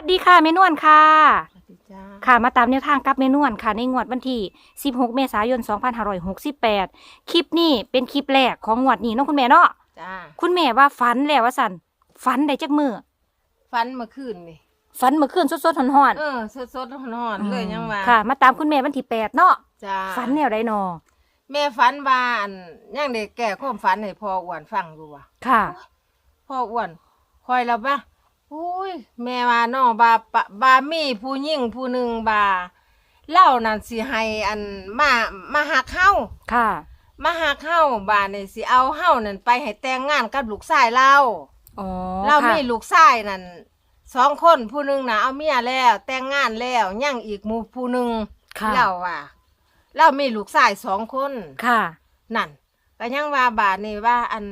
สวัสดีค่ะเมนวนค่ะสวัสดีจ้าค่ะมาตามแนวทางกับเมนวนค่ะ ในงวดวันที่ 16 เมษายน 2568 คลิปนี้เป็นคลิปแรกของงวดนี้เนาะคุณแม่เนาะจ้าคุณแม่ว่าฝันแล้วว่าสันฝันได้จักมือฟันเมื่อคืนนี่ฝันเมื่อคืนสดๆร้อนเออสดๆร้อนๆๆเลยยังว่าค่ะ มาตามคุณแม่วันที่8เนาะจ้าฝันแนวใดนอแม่ฝันว่าอันยังได้แก่ความฝันให้พ่ออ้วนฟังอยู่ว่ะค่ะ พ่ออ้วนคอยแล้วบ่ อุ้ยแม่ว่าน้องบาปะบามีผู้หญิงผู้หนึ่งบาเล่านั่นสิให้อันมามาหักเฮาค่ะ มาหักเฮาบานี่สิเอาเฮานั่นไปให้แต่งงานกับลูกชายเราอ๋อเราค่ะมีลูกชายนั่นสองคนผู้หนึ่งนะเอาเมียแล้ว แต่งงานแล้วยังอีกหมู่ผู้หนึ่งค่ะเราว่าเรามีลูกชายสองคน ค่ะ นั่นก็ยังว่าบาทนี่ว่าอัน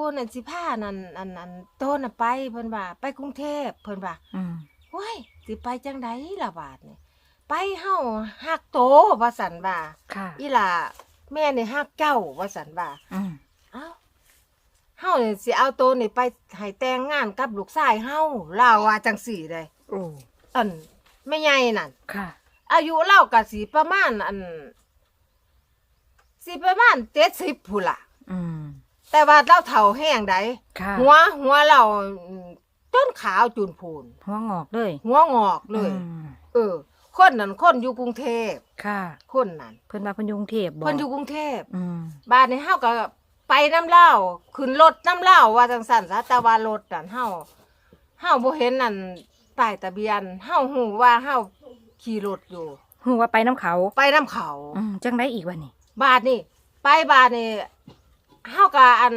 กูนั่นสิพานั่นอันอันโตน่ะไปเพิ่นว่า ไปกรุงเทพเพิ่นว่าอืมโอ้ยสิไปจังไดล่ะบาทนี่ไปเฮาฮักโตว่าสันว่าค่ะ อีหล่าแม่นี่ฮักเจ้าว่าสันว่าอืมเอ้าเฮานี่สิเอาโตวนี่ไปให้แต่งงานกับลูกชายเฮาลาวว่าจังสี่เลยโอ้อันแม่ใหญ่นั่น ค่ะ อายุเล่าก็สิประมาณอันสิประมาณ70พุ่นล่ะอืม แต่ว่าเราเฒ่าแห้งใดค่ะหัวหัวเราต้นขาวจุนพูนหัวงอกเลยหัวงอกเลย อืมเออ คนนั้นคนอยู่กรุงเทพค่ะคนนั้นเพิ่นว่าเพิ่นอยู่กรุงเทพบ่เพิ่นอยู่กรุงเทพ อืมบ้านนี้เฮาก็ไปน้ำเล่าวขึ้นรถน้ำเล่าวว่าจังสั่นซะแต่ว่ารถนั่นเฮาเฮาบ่เห็นนั่นป้ายทะเบียนเฮาฮู้ว่าเฮาขี่รถอยู่ ฮู้ว่าไปน้ำเขาไปน้ำเขาอืมจังไดอีกวะนี่ บาทนี่ไปบาทนี่ เฮาก็อัน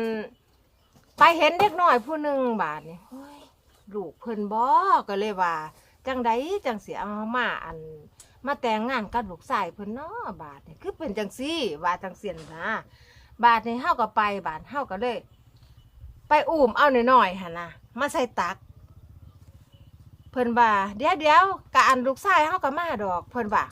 ไปเห็นเด็กน้อยผู้หนึ่งบาทนี่โอ้ยลูกเพิ่นบ่ก็เลยว่า จังไดจังสิเอามาอัน มาแต่งงานกับลูกชายเพิ่นเนาะบาทนี่คือเป็นจังซี่ว่าจังเสียนนะบาทนี่เฮาก็ไปบาทเฮาก็เลย ไปอุ้มเอาหน่อยๆหั่นน่ะมาใส่ตัก เพิ่นว่าเดี๋ยวเดี๋ยวกะอันลูกชายเฮาก็มาดอก เพิ่นว่า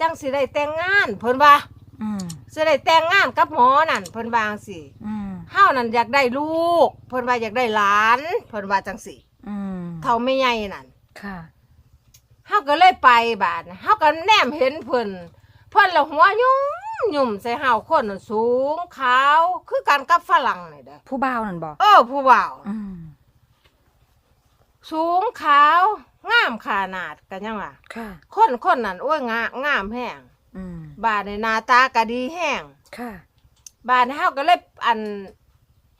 จังสิได้แต่งงาน เพิ่นว่า อืมสิได้แต่งงานกับหมอนั่นเพิ่นว่าจังซี่อืมเฮานั่นอยากได้ลูก เพิ่นว่าอยากได้หลานเพิ่นว่าจังซี่อืมเท่าไม่ใหญ่นั่นค่ะ เฮาก็เลยไปบาดน่ะเฮาก็แนมเห็นเพิ่นเพิ่นละหัวยุ่มยุ่มใส่เฮาคนน่ะสูงขาวคือกันกับฝรั่งนี่เด้อผู้บ่าวนั่นบ่เออผู้บ่าว อืมสูงขาวงามขนาดกันยังว่าค่ะ คนคนนั้นโอ้ยงามงามแห้ง อืมบาดในหน้าตาก็ดีแห้ง ค่ะบ้านเฮาก็เลยอัน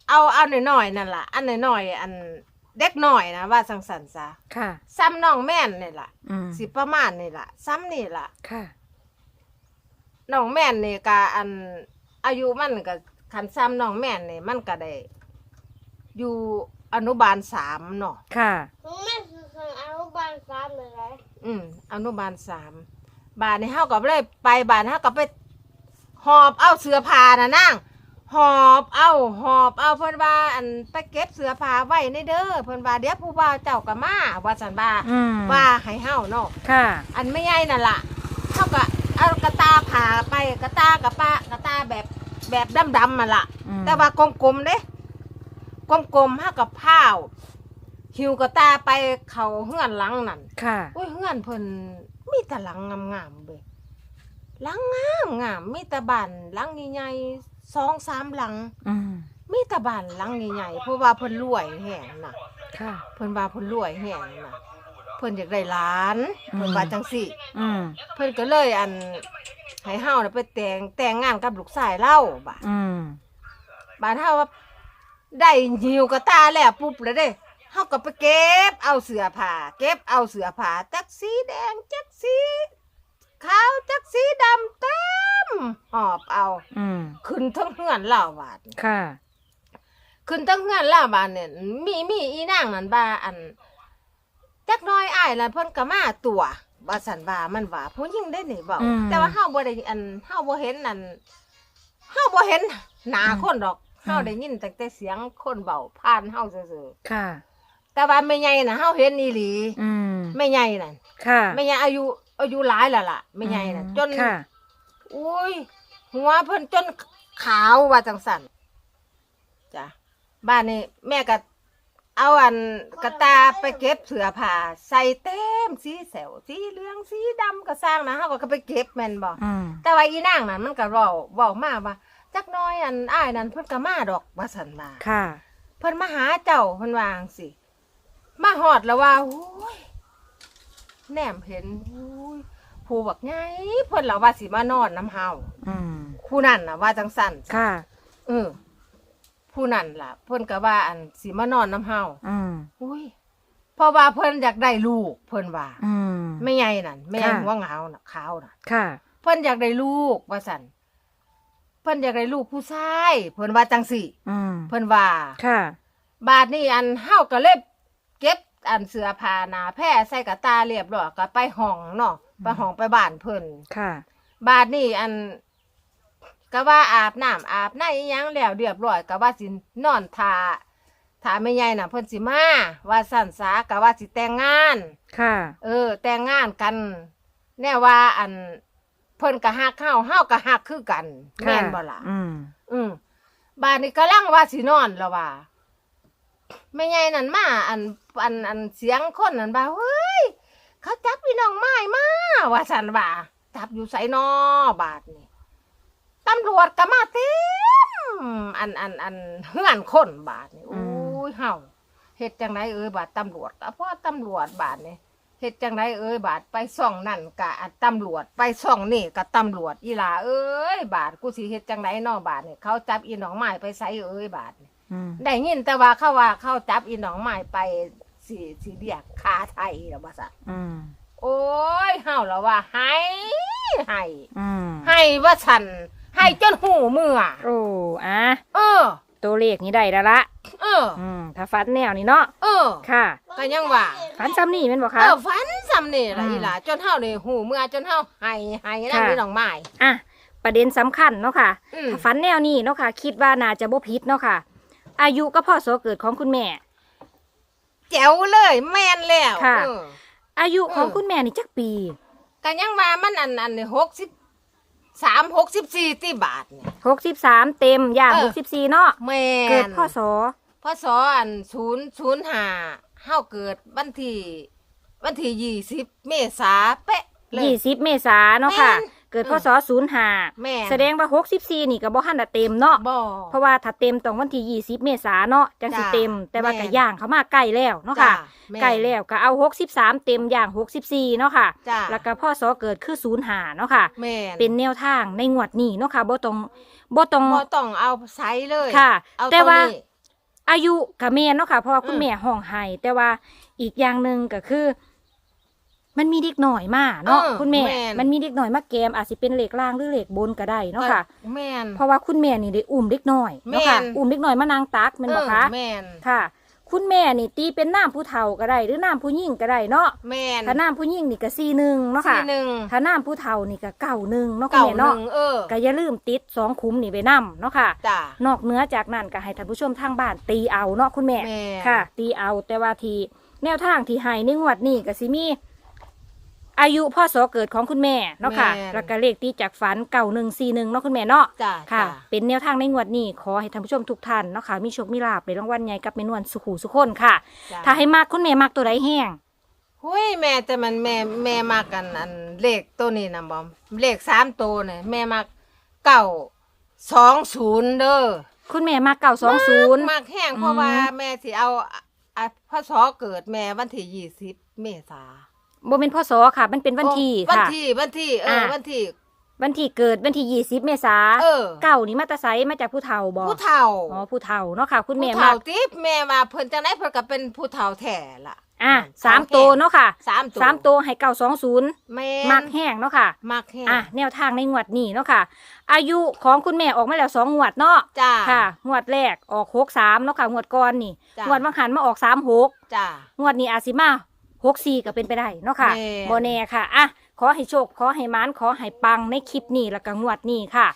เอาเอาหน่อยๆนั่นล่ะ อันหน่อยๆอันเด็กหน่อยนะว่าสังสรรค์ซะค่ะ ซ้ำน้องแม่นนี่ล่ะ อืมสิประมาณนี่ล่ะ ซ้ำนี่ล่ะค่ะ น้องแม่นนี่ก็อัน อายุมันก็คันซ้ำน้องแม่นนี่มันก็ได้ อยู่อนุบาลสามเนาะค่ะแม่คือคนอนุบาลสามเลยไรอืมอนุบาลสาม บ้านนี่เฮาก็เลยไปบ้านเฮาก็ไปหอบเอาเสื้อผ้าน่ะนั่งหอบเอาหอบเอาเพิ่นว่าอันไปเก็บเสื้อผ้าไว้ในเด้อเพิ่นว่าเดี๋ยวผู้บ่าวเจ้าก็มาว่าซั่นว่าอืมว่าให้เฮาเนาะค่ะ อันไม่ใหญ่นั่นล่ะเฮาก็เอากระตาผ่าไปกระตากระปะกระตาแบบแบบดำๆมันล่ะ อืมแต่ว่ากลมๆเด้กลมๆเฮากับพาวหิวกระตาไปเข้าเฮือนหลังนั่น ค่ะ อุ้ยเฮือนเพิ่น มีแต่หลังงามๆเบ้ยหลังงามงามมีแต่บ้านหลังใหญ่ๆสองสามหลัง อืมมีแต่บ้านหลังใหญ่ๆเพราะว่าเพิ่นรวยแห้งน่ะ ค่ะ เพิ่นว่าเพิ่นรวยแห้งน่ะ เพิ่นอยากได้หลานอืม เพิ่นว่าจังซี่อืมเพิ่นก็เลยอันให้เฮาน่ะไปแต่งแต่งงานกับลูกชายเล่าบาดอืมบาดเฮาว่าได้หิวกระตาแล้วปุ๊บแล้วเด้ เฮาก็ไปเก็บ เอาเสื้อผ้าเก็บเอาเสื้อผ้าจักสีแดงจักสีขาวจักสีดำเต็มหอบเอา อืมขึ้นทั้งเฮือนเล่าบาดค่ะ ขึ้นทั้งเฮือนเล่าบาดเนี่ยมีมีอีนางนั่นว่าอันจักหน้อยอ้ายล่ะเพิ่นก็มาตัวว่าสันว่ามันว่าผู้หญิงได้นี่เว้าอืม แต่ว่าเฮาบ่ได้อันเฮาบ่เห็นนั่นเฮาบ่เห็นหน้าคนดอกเฮาได้ยินแต่แต่เสียงคนเว้าผ่านเฮาซื่อค่ะๆ แต่ว่าแม่ใหญ่น่ะเฮาเห็นอีหลีอืมแม่ใหญ่นั่นค่ะแม่ใหญ่อายุอายุหลายแล้วล่ะแม่ใหญ่น่ะ จนค่ะ อุ้ยหัวเพิ่นจนขาวว่าจังสั่นจ้ะบ้านนี้แม่ก็เอาอันกระตาไปเก็บเสื้อผ้าใส่เต็มสีแสวสีเหลืองสีดำก็สร้างนะเฮาก็ไปเก็บแม่นบ่ อืมแต่ว่าอีนางนั้นมันก็เว้าเว้ามาว่าจักหน้อยอันอ้ายนั้นเพิ่นก็มาดอกว่าซั่นว่าค่ะ เพิ่นมาหาเจ้าเพิ่นว่าจังซี่ มาฮอดแล้วว่าโอ้ยแนมเห็นโอ้ยผู้บักใหญ่เพิ่นล่ะว่าสิมานอนน้ำเฮาอืมผู้นั้นน่ะว่าจังซั่นค่ะ เออ ผู้นั้นล่ะ เพิ่นก็ว่าอันสิมานอนน้ำเฮาอืมอุ้ยเพราะว่าเพิ่นอยากได้ลูก เพิ่นว่าอืม ไม่ใหญ่นั่นแม่ค่ะหัวเหงาน่ะขาวน่ะ ค่ะ เพิ่นอยากได้ลูกว่าซั่นเพิ่นอยากได้ลูกผู้ชายเพิ่นว่าจังสี่อืมเพิ่นว่า ค่ะ บาดนี้อันเฮาก็เลย เก็บอันเสื้อผ้าหนาแพร่ใส่กระตาเรียบร้อยก็ไปห้องเนาะไปห้องไปบ้านเพิ่นค่ะ บาดนี้อันก็ว่าอาบน้ำอาบในอิหยังแล้วเรียบร้อยก็ว่าสินอนทาทาแม่ใหญ่น่ะเพิ่นสิมาว่าสั่นสาก็ว่าสิแต่งงาน ค่ะ เออ แต่งงานกัน แน่ว่าอันเพิ่นก็ฮักเฮาเฮาก็ฮักคือกันแม่นบ่ล่ะอืมอืมบาดนี้กำลังว่าสินอนแล้วว่าแม่ใหญ่นั่นมาอัน อันอันเสียงคนนั่นว่าเฮ้ยเขาจับพี่น้องไม้มาว่าสันว่าจับอยู่ไสนอบาทนี่ตำรวจก็มาเต็มอันอันอันเฮือนคนบาทนี่อืโอ้ม ยเฮาเฮ็ดจังไดเอ้ยบาทตำรวจก็เพราะตำรวจบาทนี่เฮ็ดจังไดเอ้ยบาทไปส่องนั่นกะตำรวจไปส่องนี่กะตำรวจอีหลาเอ้ยบาทกูสิเฮ็ดจังไดนอบาทนี่เขาจับอีน้องไม้ไปไสเอ้ยบาทนี่ อืม ได้ยินแต่ว่าเขาว่าเขาจับอีน้องไม้ไป สิสิเรียกคาไทยแล้วว่าซะอืมโอ้ยเฮาแล้วว่าให้ให้อืมให้ว่าฉันให้จนหูเมื่อโอ้อะเออ ตัวเลขนี้ได้แล้วละเออ อืมถ้าฟันแนวนี้เนาะเออค่ะก็ยังว่าฟันซ้ำนี่แม่นบ่เอคะอฝันซ้ำนี่ล่ะอืมอีหล่ะจนเฮานี่หูเมื่อจนเฮาให้ให้นั่นค่ะ นี่น้องไม้อะประเด็นสำคัญเนาะค่ะ อืมถ้าฟันแนวนี้เนาะค่ะ คิดว่าน่าจะบ่ผิดเนาะค่ะ อายุก็พ่อโสเกิดของคุณแม่ แจ๋วเลย แม่นแล้วค่ะ เออ อายุของเออ คุณแม่นี่จักปีก็ยังว่ามันอันอันนี่63 64ที่บาทเนี่ย 63เต็มย่างเออ 64เนาะแม่น เกิดพ่อโสพศอันศูนย์ศูนย์ห้าเฮาเกิดวันที่วันที่ยี่สิบเมษาเป๊ะเลย 20 เมษาเนาะค่ะ แม่น เกิดพ่อโส05แม่น แสดงว่า64นี่ก็บ่ทันได้เต็มเนาะ บ่ เพราะว่าถ้าเต็มต้องวันที่20เมษาเนาะจังสิจ้ะเต็ม แต่ว่าแม่ก็ย่างเขามาใกล้แล้วเนาะค่ะ จ้แม่นใกล้แล้วก็เอา63เต็มย่าง64เนาะค่ะ จ้าแล้วก็พ่อสอเกิดคือ05เนาะค่ะ แม่นเป็นแนวทางในงวดนี้เนาะค่ะบ่ต้องบ่ต้องบ่ต้องเอาไซเลยค่ะ เอาแต่ว่า นี้ อายุก็แม่นเนาะค่ะเพราะว่าคุณอืม แม่ห้องไห้แต่ว่าอีกอย่างหนึ่งก็คือ มันมีเด็กหน่อยมาเนาะเออคุณแม่ แม่น มันมีเด็กหน่อยมาแกมอาจสิเป็นเหล็กล่างหรือเหล็กบนก็ได้เนาะค่ะ แม่น เพราะว่าคุณแม่นี่ได้อุ้มเด็กน้อยเนาะค่ะแม่น อุ้มเด็กน้อยมานางตักแม่นบ่คะเออแม่นค่ะ คุณแม่นี่ตีเป็นน้ำผู้เฒ่าก็ได้ หรือน้ำผู้หญิงก็ได้เนาะแม่นถ้าน้ำผู้หญิงนี่ก็สี่หนึ่งเนาะค่ะสี่หนึ่งถ้าน้ำผู้เฒ่านี่ก็เก้าหนึ่งเนาะคุณเก่าแม่หเนาะนึ่งเออก็อย่าลืมติดสองคุ้มนี่ไปนํเนาะค่ะ จ้านอกเหนือจากนั้นก็ให้ท่านผู้ชมทางบ้านตีเอาเนาะคุณแม่ แม่นค่ะ ตีเอาแต่ว่าทีแนวทางที่ให้ในงวดนี้ก็สิมี อายุพ่อสอเกิดของคุณแม่เนาะค่ะ แม่น แล้วก็เลขตีจากฝันเก่าหนึ่งสี่หนึ่งเนาะคุณแม่เนาะ จ้าค่ะ จ้า เป็นแนวทางในงวดนี้ ขอให้ท่านผู้ชมทุกท่านเนาะค่ะ มีโชค มีลาภในรางวัลใหญ่กับเมนวนสุขูสุขคนค่ะ จ้ถ้าให้มากคุณแม่มากตัวใดแห้ง หุ้ยแม่แต่มันแม่แม่มากันอันเลขตัวนี้นะบอมเลขสามตัวเนี่ยแม่มาเก้าสองศูนย์เด้อคุณแม่มากเก่าสองศูนย์ มากแห้งเพราะว่าแม่สิเอาอะพศเกิดแม่วันที่ยี่สิบเมษาโบเป็นพ่อสอค่ะ มันเป็นวันที่วันค่ะ ที่วันที่เอออะวันที่วันที่เกิดวันที่ยี่สิบเมษาเออเก่านี่มาแตาไซมาจากผู้เฒ่าบอกผู้เฒ่าอ๋อผู้เฒ่าเนาะค่ะ คุณแม่ผู้มาเฒ่ากติ๊บแม่มาเพิ่นจังไดเพิ่นก็เป็นผู้เฒ่าแท้ล่ะ อะสามตัวเนาะค่ะสามตัวสามตัวให้เก่าสองศูนย์แม่มักแห้งเนาะค่ะ มักแห้งอะแนวทางในงวดนี้เนาะค่ะ อายุของคุณแม่ออกมาแล้วสองงวดเนาะจ้าค่ะงวดแรกออกหกสามเนาะค่ะงวดก่อนนี่จ้ะงวดบางหันมาออกสามหกจ้างวดนี้อาจสิมา หกสี่ก็เป็นไปได้เนาะค่ะแม่นโบแน่ค่ะอะขอให้โชค ขอให้มานขอให้ปังในคลิปนี้แล้วก็งวดนี้ค่ะ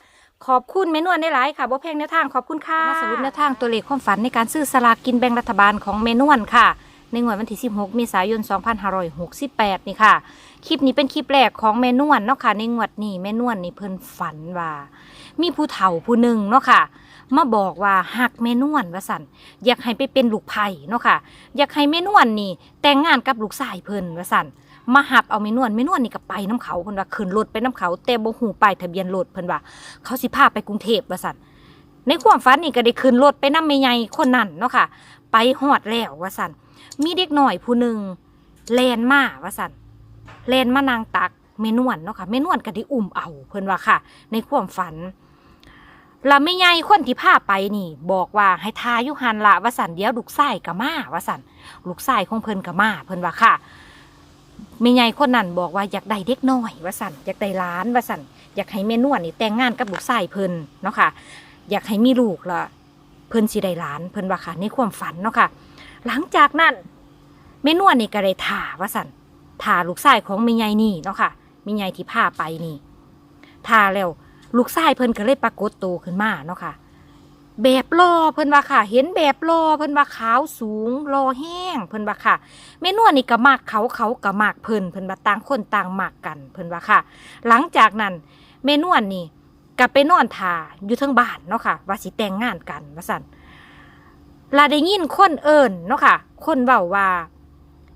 ขอบคุณแม่นวลได้หลายค่ะบ่แพงแนวทางขอบคุณค่ะมาสรุปแนวทางตัวเลขความฝันในการซื้อสลากกินแบ่งรัฐบาลของแม่นวลค่ะ ในงวดวันที่ 16 เมษายน 2568 นี่ค่ะ คลิปนี้เป็นคลิปแรกของแม่นวลเนาะค่ะในงวดนี้แม่นวลนี่เพิ่นฝันว่า มีผู้เฒ่าผู้หนึ่งเนาะค่ะมาบอกว่าหักแม่นวลว่าสันอยากให้ไปเป็นลูกไผ่เนาะค่ะ อยากให้แม่นวลนี่ แต่งงานกับลูกชายเพิ่นว่าสันมาหับเอาแม่นวลแม่นวลนี่ก็ไปน้ำเขาเพิ่นว่าขึ้นรถไปน้ำเขาแต่บ่ฮู้ป้ายทะเบียนรถเพิ่นว่า เขาสิพาไปกรุงเทพว่าสันในความฝันนี่ก็ได้ขึ้นรถไปน้ำแม่ใหญ่คนนั้นเนาะค่ะ ไปฮอดแล้วว่าสันมีเด็กหน่อยผู้หนึ่งแลนมาว่าสัน แลนมานางตักเมนวนเนาะค่ะเมนวนก็ได้อุ้มเอาเพิ่นว่าค่ะ ในความฝันแล้วแม่ใหญ่คนที่พาไปนี่ บอกว่าให้ทายู่หันละวสันเดียวลูกชายก็มาวสันลูกชายของเพิ่นก็มาเพิ่นว่าค่ะแม่ใหญ่คนนั้นบอกว่าอยากได้เด็กน้อยวสันอยากได้ล้านวสันอยากให้แม่นวลนี่แต่งงานกับลูกชายเพิ่นเนาะค่ะ อยากให้มีลูกละเพิ่นสิได้หลานเพิ่นว่าค่ะในความฝันเนาะค่ะ หลังจากนั้นแม่นวลนี่ก็ได้ถาวสัน ถ่าลูกชายของแม่ใหญ่นี่เนาะค่ะแม่ใหญ่ที่พาไปนี่ถ่าแล้วลูกชายเพิ่นก็เลยปรากฏโตวขึ้นมาเนาะค่ะ แบบรอเพิ่นว่าค่ะ เห็นแบบรอเพิ่นว่าขาวสูงรอแห้งเพิ่นว่าค่ะแม่นวลนี่ก็มากเขาเขาก็มากเพิ่นเพิ่นว่าต่างคนต่างมากกันเพิ่นว่าค่ะ หลังจากนั้นแม่นวลนี่กลับไปนอนทาอยู่ทั้งบ้านเนาะค่ะ ว่าสิแต่งงานกันว่าสันลาได้ยินคนเอิญเนาะค่ะ คนเบาว่า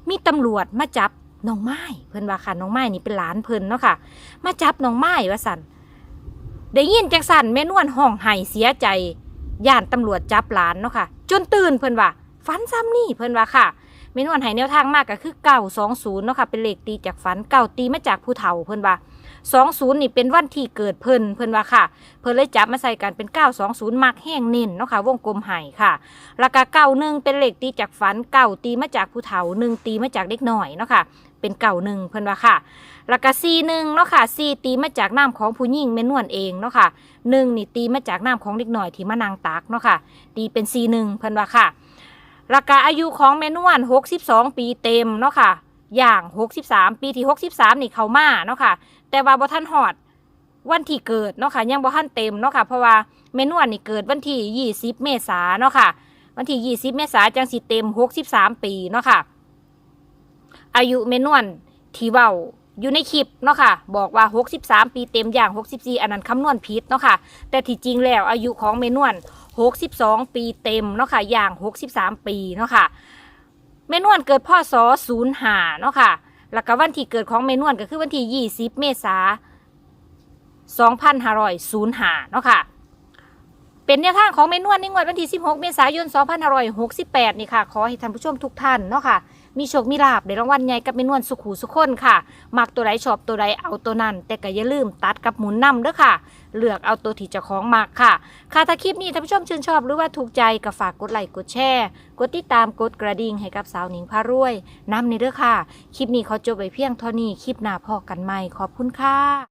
มีตำรวจมาจับ น้องไม้เพิ่นว่าค่ะน้องไม้นี่เป็นหลานเพิ่นเนาะค่ะ มาจับน้องไม้ว่าสันได้ยินจังสันแม่นวลห้องไห้เสียใจย่านตำรวจจับหลานเนาะค่ะ จนตื่นเพิ่นว่าฝันซ้ำนี่เพิ่นว่าค่ะแม่นวลไห้แนวทางมากก็คือเก่าสองศูนย์เนาะค่ะเป็นเลขตีจากฝันเก่าตีมาจากผู้เฒ่าเพิ่นว่าสองศูนย์นี่เป็นวันที่เกิดเพิ่นเพิ่นว่าค่ะ เพิ่นเลยจับมาใส่กันเป็นเก้าสองศูนย์มักแห้งเน้นเนาะค่ะ วงกลมไห่ค่ะแล้วก็เก้าหนึ่งเป็นเลขตีจากฝันเก้าตีมาจากผู้เฒ่าหนึ่งตีมาจากเด็กหน่อยเนาะค่ะ เป็นเก้าหนึ่งเพิ่นว่าค่ะแล้วก็ซีหนึ่งเนาะค่ะซีตีมาจากน้ำของผู้หญิงเมนวนเองเนาะค่ะหนึ่งนี่ตีมาจากน้ำของเด็กหน่อยที่มานางตักเนาะค่ะตีเป็นซีหนึ่งเพิ่นว่าค่ะแล้วก็อายุของเมนวนหกสิบสองปีเต็มเนาะค่ะอย่างหกสิบสามปีที่หกสิบสามนี่เขามาเนาะค่ะ แต่ว่าบ่ท่านหอดวันที่เกิดเนาะค่ะ ยังบ่ท่านเต็มเนาะค่ะ เพราะว่าเมนวนนี่เกิดวันที่ยี่สิบเมษาเนาะค่ะ วันที่ยี่สิบเมษาจังสิเต็มหกสิบสามปีเนาะค่ะ อายุเมนวนที่เว้าอยู่ในคลิปเนาะค่ะ บอกว่า 63 ปีเต็มอย่าง 64 อันนั้นคำนวณผิดเนาะค่ะ แต่ที่จริงแล้วอายุของเมนวน62 ปีเต็มเนาะค่ะอย่าง 63 ปีเนาะค่ะเมนวนเกิดพ่อสอ05เนาะค่ะ แล้วก็วันที่เกิดของเมนวนก็คือวันที่ 20 เมษา2505เนาะค่ะเป็นแนวทางของเมนวนในงวดวันที่ 16 เมษายน 2568 นี่ค่ะ ขอให้ท่านผู้ชมทุกท่านเนาะค่ะ มีโชคมีลาบได้รางวัลใหญ่กับเมนวนสุขหูสุขคนค่ะ มักตัวใดชอบตัวใดเอาตัวนั้น แต่ก็อย่าลืมตัดกับหมุนนำเด้อค่ะ เลือกเอาตัวที่เจ้าของมักค่ะ ค่ะถ้าคลิปนี้ท่านผู้ชมชื่นชอบหรือว่าถูกใจก็ฝากกดไลค์กดแชร์กดติดตามกดกระดิ่งให้กับสาวหนิงพารวยนำในเด้อค่ะ คลิปนี้ขอจบไปเพียงเท่านี้คลิปหน้าพอกันใหม่ขอบคุณค่ะ